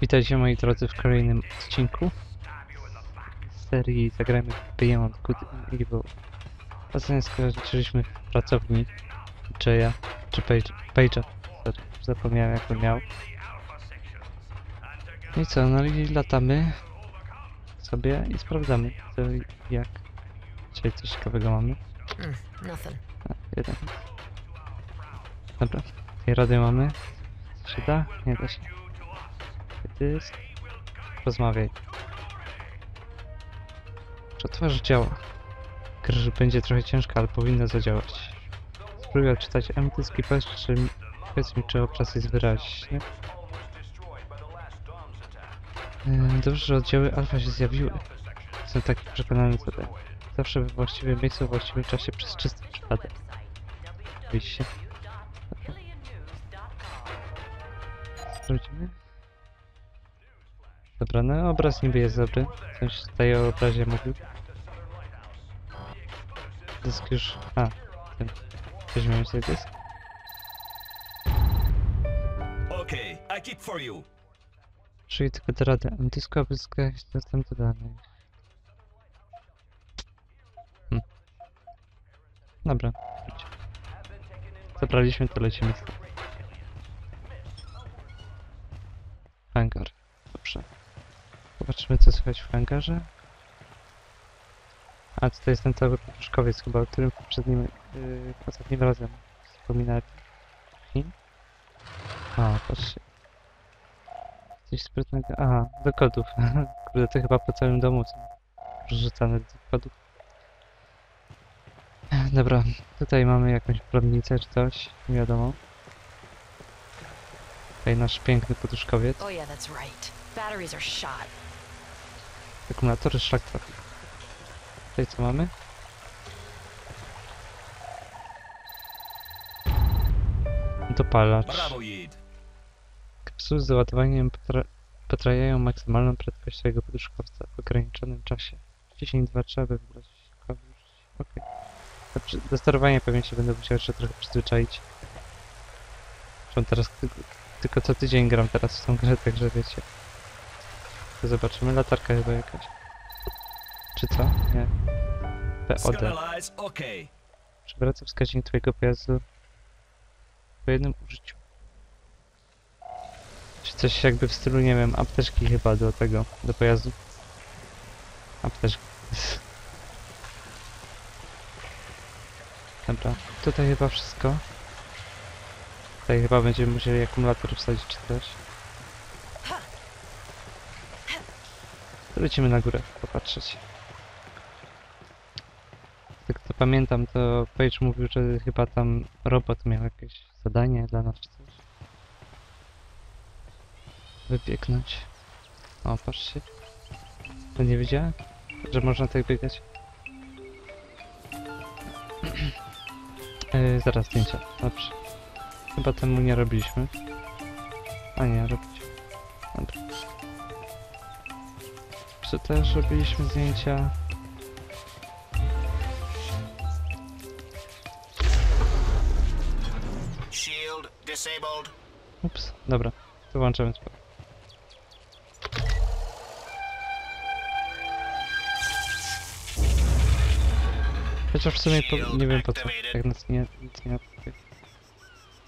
Witajcie moi drodzy w kolejnym odcinku z serii Zagrajmy w Beyond Good and Evil. Ostatnio skończyliśmy w pracowni Jaya, czy Page, Page'a, sorry, zapomniałem jak on miał. No i co, no i latamy sobie i sprawdzamy co i jak. Dzisiaj coś ciekawego mamy. Hmm, nothing. A, jeden. Dobra, tej rady mamy. Się da? Nie da się. Dysk. Rozmawiaj. Przetwarz działa. Gra będzie trochę ciężka, ale powinna zadziałać. Spróbuj odczytać M-dysk i powiedz, czy, powiedz mi, czy obraz jest wyraźny. Dobrze, że oddziały alfa się zjawiły. Jestem taki przekonany co to. Zawsze we właściwym miejscu, w właściwym czasie przez czysty przypadek. Oczywiście. Sprawdzimy. Dobra, no obraz niby jest dobry. Coś tutaj o obrazie mówił. Dysk już... A, ten. Weźmiemy sobie dysk. Okay, I keep for you. Czyli tylko do rady. Dysku, aby zyskać dostęp do danych. Hmm. Dobra. Zabraliśmy, to lecimy stąd. Hangar. Dobrze. W hangarze. A, tutaj jest ten cały puszkowiec chyba, o którym poprzednim, yy, ostatnim razem wspominali. A, patrzcie. Coś sprytnego. Aha, do kodów. Kurde, to chyba po całym domu są rzucane do kodów. Dobra, tutaj mamy jakąś prądnicę czy coś, nie wiadomo. Tutaj nasz piękny poduszkowiec. Oh yeah, that's right. Batteries are shot. Akumulatory szlak trafił. Tutaj co mamy? Dopalacz. Kapsuły z załadowaniem potra potrajają maksymalną prędkość swojego poduszkowca w ograniczonym czasie. Wciśnij dwa trzeba by wybrać klawisz. Okej. Do przy- Do sterowania pewnie się będę musiał jeszcze trochę przyzwyczaić. Zresztą teraz tylko, tylko co tydzień gram teraz w tą grę, także wiecie. Zobaczymy. Latarka chyba jakaś. Czy co? Nie. POD. Przywraca wskaźnik twojego pojazdu po jednym użyciu. Czy coś jakby w stylu, nie wiem, apteczki chyba do tego, do pojazdu. Apteczki. Dobra, tutaj chyba wszystko. Tutaj chyba będziemy musieli akumulator wsadzić czy coś. Lecimy na górę, popatrzeć. Tak to pamiętam, to Page mówił, że chyba tam robot miał jakieś zadanie dla nas czy coś. Wybiegnąć. O, patrzcie. To nie wiedziałem, że można tak biegać. yy, zaraz zdjęcia. Dobrze. Chyba temu nie robiliśmy. A nie, robić. Dobra. Czy też robiliśmy zdjęcia? Shield disabled. Ups, dobra. Wyłączymy spoko. Chociaż w sumie po, nie wiem po co. Jak nas nie, nic nie.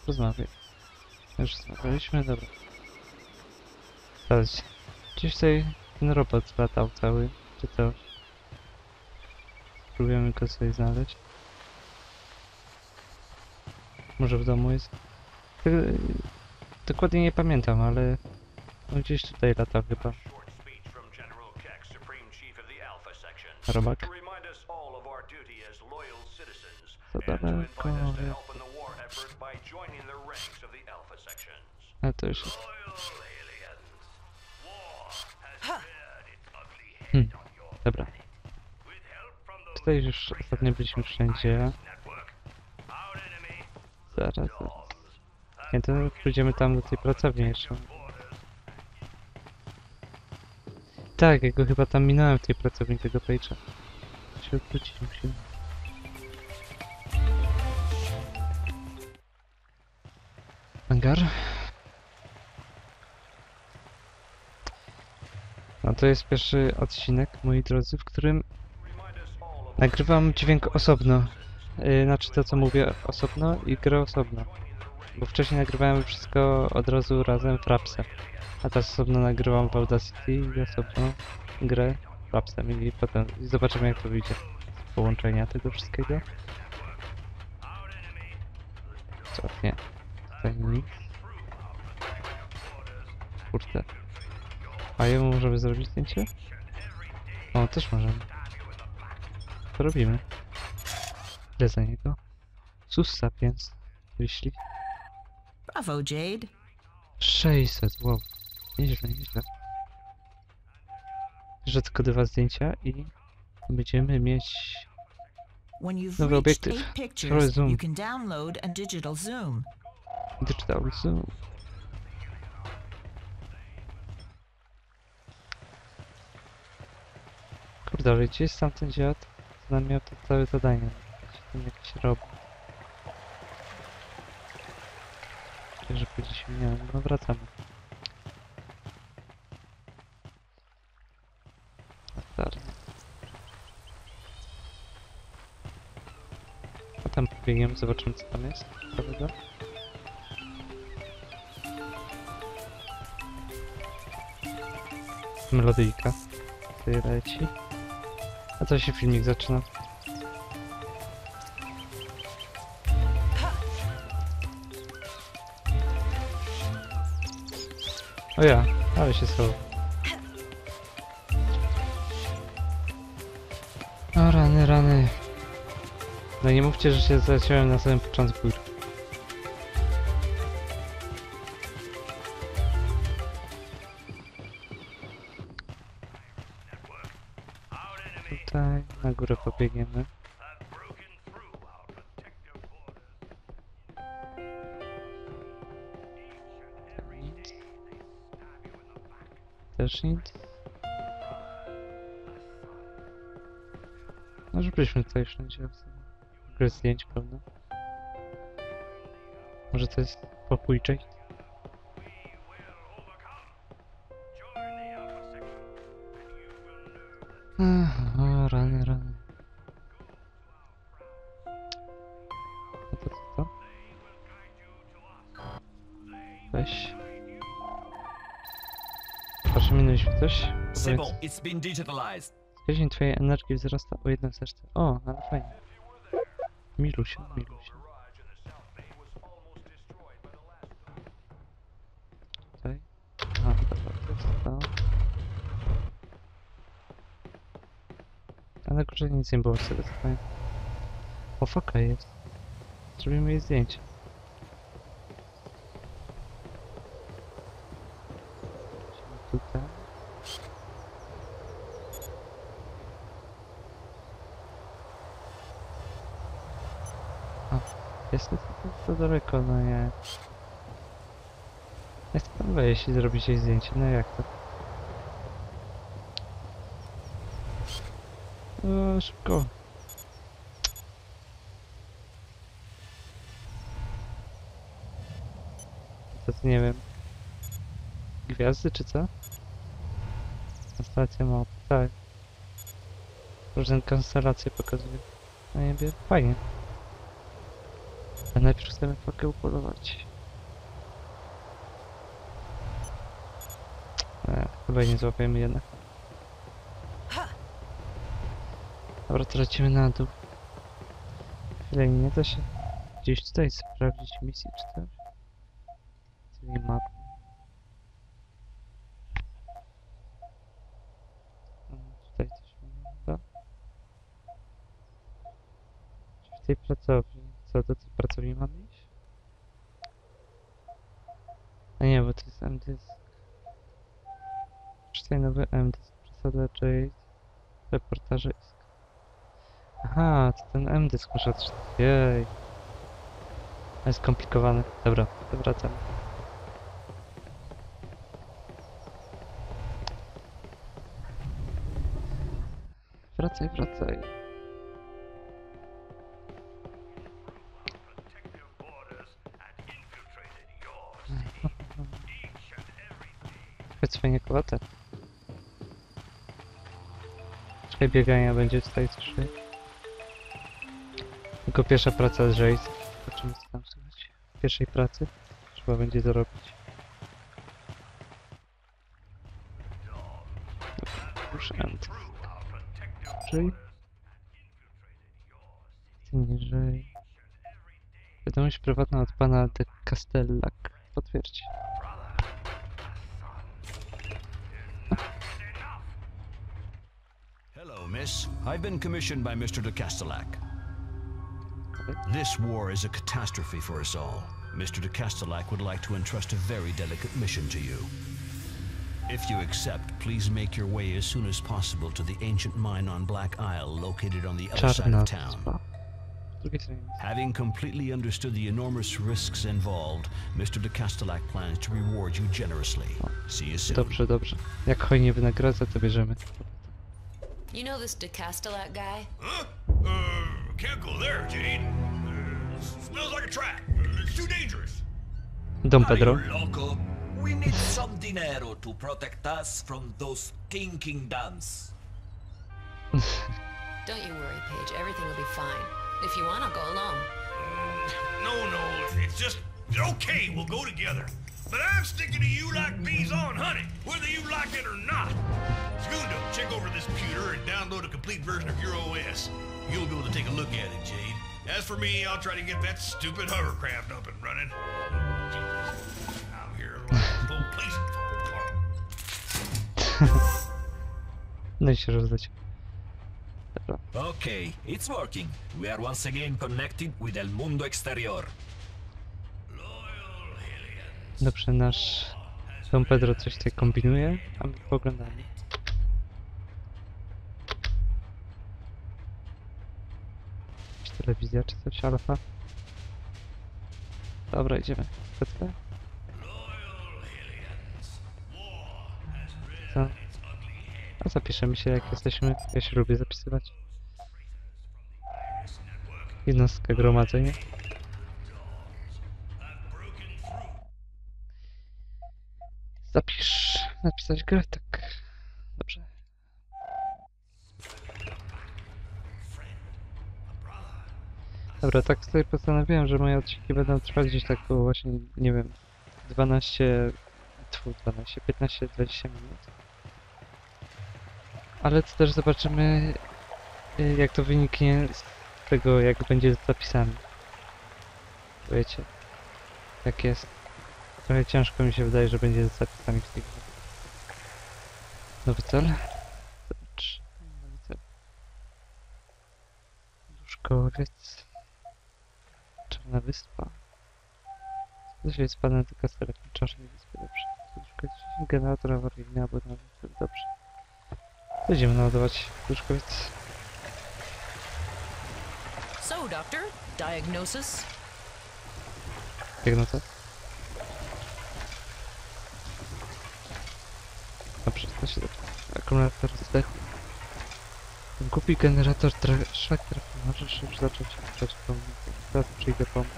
Rozmawiaj. Już rozmawialiśmy, dobra. Teraz gdzieś tutaj ten robot latał cały, czy coś. Próbujemy go sobie znaleźć. Może w domu jest? Ty- Dokładnie nie pamiętam, ale no gdzieś tutaj latał chyba robak. To remind us all of our your Dobra. Tutaj już ostatnio byliśmy wszędzie. Zaraz. zaraz. Nie, to pójdziemy tam do tej pracowni jeszcze. Tak, ja go chyba tam minąłem w tej pracowni tego Page'a. Się odwrócić musimy. Hangar. No to jest pierwszy odcinek, moi drodzy, w którym nagrywam dźwięk osobno. Yy, znaczy to, co mówię osobno i grę osobno. Bo wcześniej nagrywałem wszystko od razu razem w Rapsem. A teraz osobno nagrywam w Audacity i osobno grę Rapsem i potem i zobaczymy jak to wyjdzie. z Połączenia tego wszystkiego. Co? Nie. Tutaj nic. Kurde. A jemu możemy zrobić zdjęcie? O, też możemy. To robimy. Ile za niego? Sus sapiens. Wyślij. Bravo, Jade. 600, wow. Nieźle, nieźle. Że tylko dwa zdjęcia i będziemy mieć When you've Nowy obiektyw. pictures, zoom. you can download a digital zoom. digital zoom. Ale gdzie jest tamten dziad? Co nam miał to całe zadanie? Gdzie tam jakiś robot? Że powiedzieliśmy, nie, no wracamy. Latarnia. A tam pobiegniemy, zobaczymy co tam jest. Prawda? Melodyjka. Tutaj leci. A co się filmik zaczyna? O ja, ale się schował. O rany, rany. No nie mówcie, że się zaciąłem na samym początku. Też nic. No, żebyśmy tutaj wszędzie w ogóle zdjęć, prawda? Może to jest popójczej? O, it's been digitalized. Wskaźnik twojej energii wzrasta o jedną serce. O, ale fajnie. Milusia, Milusia. Tutaj. Aha, dobra, to jest to. A na górze nic nie było, tego co pamiętam. O, foka jest. Zrobimy jej zdjęcie. Lecimy Tutaj. Jest to, to, to daleko, no nie. Jak to tam wejść i zrobić jej zdjęcie? No jak to? O, szybko. To, nie wiem. Gwiazdy czy co? Konstelacja małp, tak. Różne konstelacje pokazuje na niebie. Fajnie. A najpierw chcemy fokę upolować. E, chyba nie złapiemy jednak. Dobra, to lecimy na dół. Chwilę nie da się gdzieś tutaj sprawdzić misji czy coś? Czyli mapy. O, Tutaj coś mamy chyba. Czy w tej pracowni? Co, do tej pracowni mamy iść? A nie, bo to jest MDisk. Czytaj nowy MDisk. Przesada Jade. Reportaże ISK. Aha, to ten MDisk muszę odczytać. Jej. To jest skomplikowane. Dobra, to wracam. Wracaj, wracaj. Fajnie kłate. Tutaj biegania będzie tutaj coś. Tylko pierwsza praca z Jace. Zobaczymy co tam słychać. Pierwszej pracy trzeba będzie dorobić. Ruszałem to. Niżej. Niżej. Wiadomość prywatna od pana de Castellac. Potwierdź. Miss. I've been commissioned by Mr. de Castellac. This war is a catastrophe for us all. Mr. de Castellac would like to entrust a very delicate mission to you. If you accept, please make your way as soon as possible to the ancient mine on Black Isle located on the other side of town. wyspa. Z drugiej stronie jest. Having completely understood the enormous risks involved, Mr. de Castellac plans to reward you generously. See you soon. Dobrze, dobrze. Jak hojnie wynagradza, to bierzemy. You know this DeCastellac guy? Huh? Uh, can't go there, Jade. Uh, smells like a trap. It's too dangerous. Dom Pedro. Loco? We need some dinero to protect us from those king kingdoms. Don't you worry, Paige. Everything will be fine. If you want, I'll go alone. No, no, it's just okay. We'll go together. But I'm sticking to you like bees on honey, whether you like it or not. Segundo, check over this computer and download a complete version of your OS. You'll be able to take a look at it, Jade. As for me, I'll try to get that stupid hovercraft up and running. Jesus, I'm here like the whole place will fall apart. No i się rozleciał. Okay, it's working. We are once again connected with El Mundo Exterior. Dobrze, nasz Dom Pedro coś tutaj kombinuje, a my poglądamy. Telewizja czy coś, alfa? Dobra, idziemy. PC? Co? A zapiszemy się jak jesteśmy. Ja się lubię zapisywać. Jednostka gromadzenia. Zapisz. Napisać grę, tak. Dobrze. Dobra, tak sobie postanowiłem, że moje odcinki będą trwać gdzieś tak było właśnie, nie wiem, 12, tfu, 12, 15, 20 minut. Ale to też zobaczymy, y, jak to wyniknie z tego, jak będzie z zapisami. Wiecie, jak jest. Trochę ciężko mi się wydaje, że będzie z zapisami w tej grze. Nowy cel? Nowy cel. Duszkowiec. Czarna wyspa. Jest panem tylko sterek na czarnej wyspie. Dobrze. Duszkowiec. Generator awaryjny albo cel. Dobrze. Będziemy naładować duszkowiec. So, Doctor, diagnosis? No to? Dobrze, to się dobrze. Akumulator zdechł. Ten głupi generator tra- szlak trafił. Możesz już zacząć pisać pomóc. Teraz przyjdę pomóc.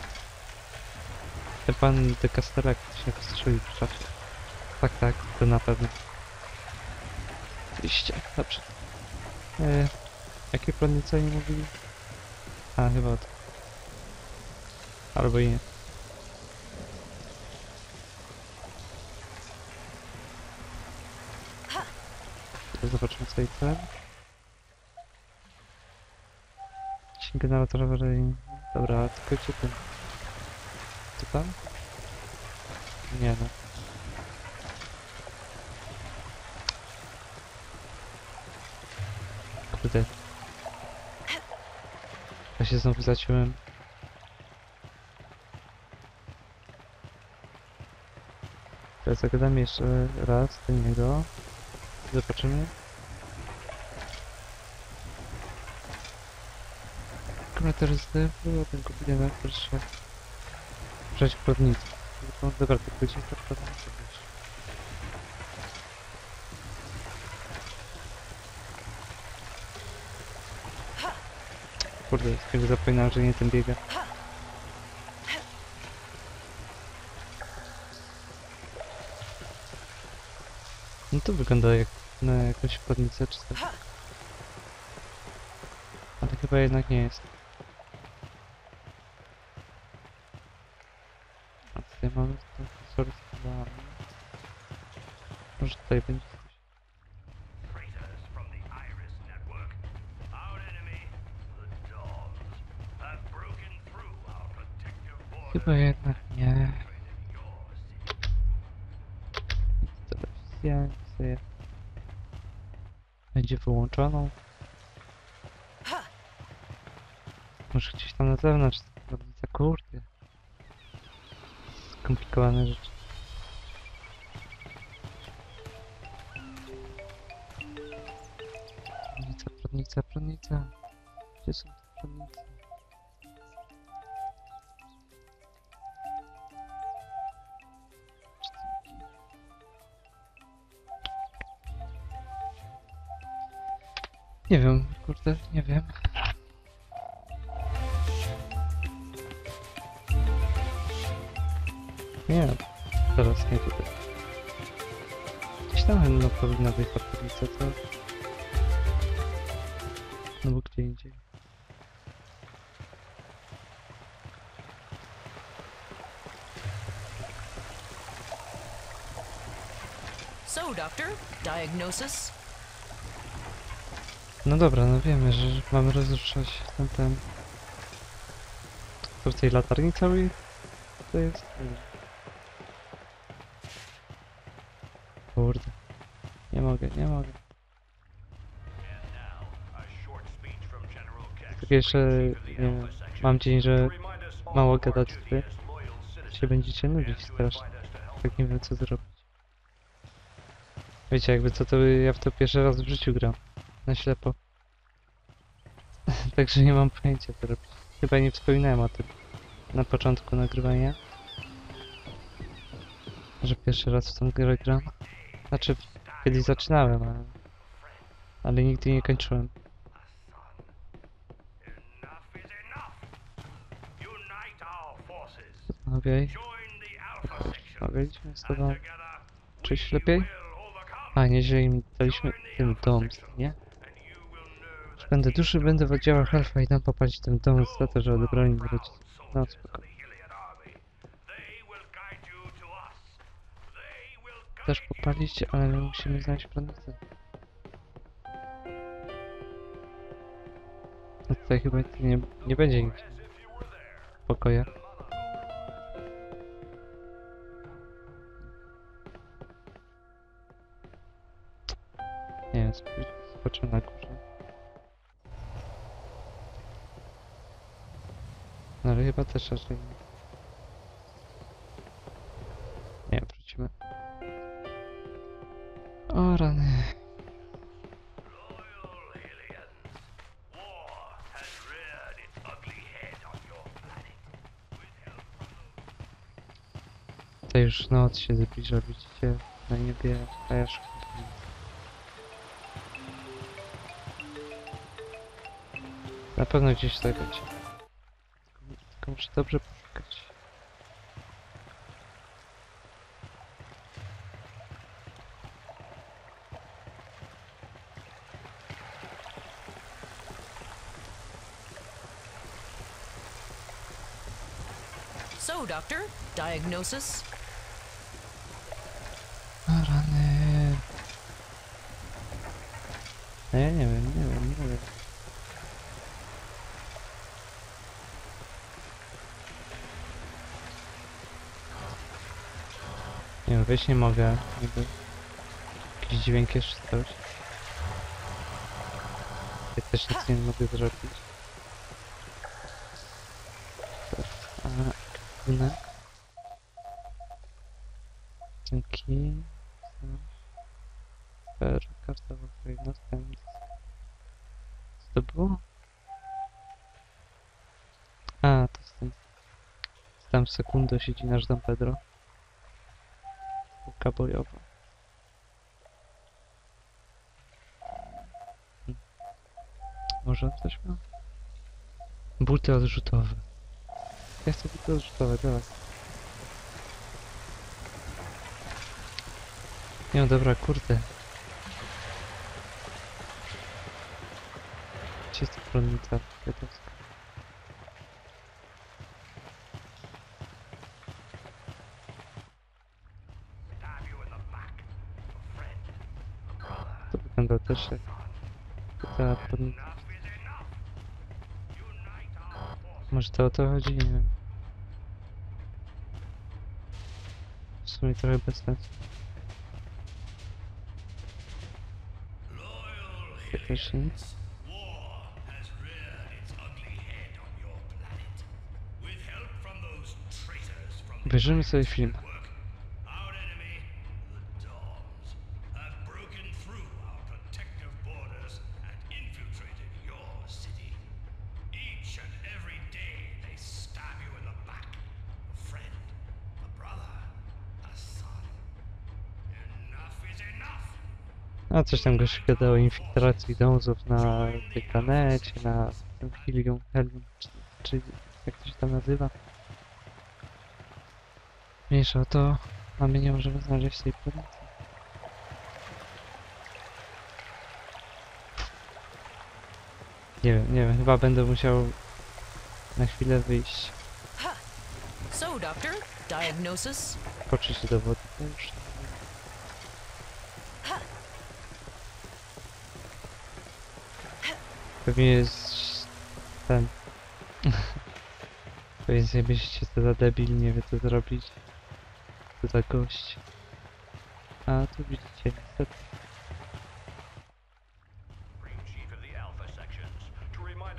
Ten pan de Castellak się wstrzelił w czasie. Tak, tak, to na pewno. Oczywiście, dobrze. E, jakie podniecenie mówili? A, chyba to. Albo i nie. Zobaczmy sobie cel. Generator awaryjny. Dobra, tylko gdzie ten? Tu tam? Nie no. Kurde. Ja się znowu zaciąłem. Teraz zagadamy jeszcze raz do niego. Zobaczymy. Akumulator zdechł, a ten kupiony proszę przejść prądnicę. No dobra, to gdzie ta prądnica wiesz? Kurde, z tego zapominałem, że nie ten biega. No to wygląda jak na jakąś podnicę czy coś. chyba jednak nie jest. Our protective border. Chyba jednak nie. Sobie będzie wyłączoną. Może gdzieś tam na zewnątrz tablica, kurde. Skomplikowane rzeczy. Prądnica, prądnica. Gdzie są te? Nie wiem, kurde, nie wiem. Nie, teraz nie tutaj. Gdzieś tam no, powinna być ta co? So, Doctor, diagnosis? No dobra, no wiemy, że mamy rozruszać ten ten... W tej latarni całej? To jest? Kurde. Nie mogę, nie mogę. Tak jeszcze, nie mam dzień, że mało gadać wy. Się będziecie nudzić strasznie. Tak nie wiem co zrobić. Wiecie, jakby co to ja w to pierwszy raz w życiu gram. Na ślepo. Także nie mam pojęcia co robić. Chyba nie wspominałem o tym na początku nagrywania. Że pierwszy raz w tą grę gram. Znaczy, kiedyś zaczynałem, ale, ale nigdy nie kończyłem. Okej, Alpha Section. omawialiśmy z tobą. Czyś lepiej? A, nieźle im daliśmy ten dom, nie? That Będę duży, będę w oddziałach Alfa i dam popaść tym dom za to, że odebrali mi rodziców. No spoko. Iliad army. They will guide you to us. They will guide Też popalić, ale my musimy znaleźć prądnicę. No tutaj chyba nie, nie będzie nic w Chyba też raczej nie. Nie wrócimy. O rany. Tutaj już noc się zbliża, widzicie? Na niebie, a ja. Na pewno gdzieś tutaj będzie. Tylko- muszę dobrze poszukać. So, Doctor, diagnosis? Rany. Ja nie nie wiem, Nie wiem, wyjść nie mogę. Jakiś dźwięk jeszcze coś. Ja też nic nie mogę zrobić. A, kwipunek. Dzięki. Per, karta w ten. Co to było? A, to z tym. Tam sekundę siedzi nasz Don Pedro. Spółka bojowa. Może on coś ma? Buty odrzutowe. Ja chcę buty odrzutowe, teraz. Nie no dobra, kurde. Gdzie jest kwiatowska? To wygląda też jak ta stronnica. Może to o to chodzi? Nie wiem. W sumie trochę bez sensu. Też nic. War has reared A coś tam goś gadał o infiltracji dązów na tej planecie, na tym Helium, Helium, czy, czy jak to się tam nazywa. Mniejsza o to, a my nie możemy znaleźć tej planety. Nie wiem, nie wiem, chyba będę musiał na chwilę wyjść, So, Doctor, diagnosis? poczuć się do wody, to już. Pewnie jest ten. Pewnie sobie myślicie co za debil, nie wie co zrobić. Co za gość. A tu widzicie, niestety. Supreme Chief of the Alpha Sections, to remind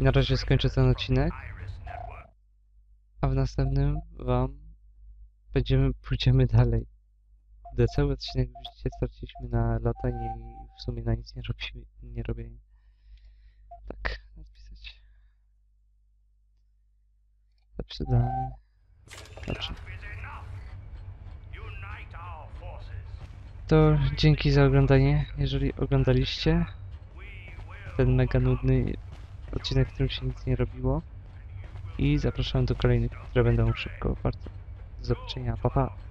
Na razie skończę ten odcinek. A w następnym wam będziemy, pójdziemy dalej. Gdy cały odcinek widzicie, straciliśmy na latanie i w sumie na nic nie robiliśmy, nie. Tak, napisać. Dalej. Dobrze. To dzięki za oglądanie. Jeżeli oglądaliście ten mega nudny odcinek, w którym się nic nie robiło. I zapraszam do kolejnych, które będą szybko bardzo. Do zobaczenia. Pa pa.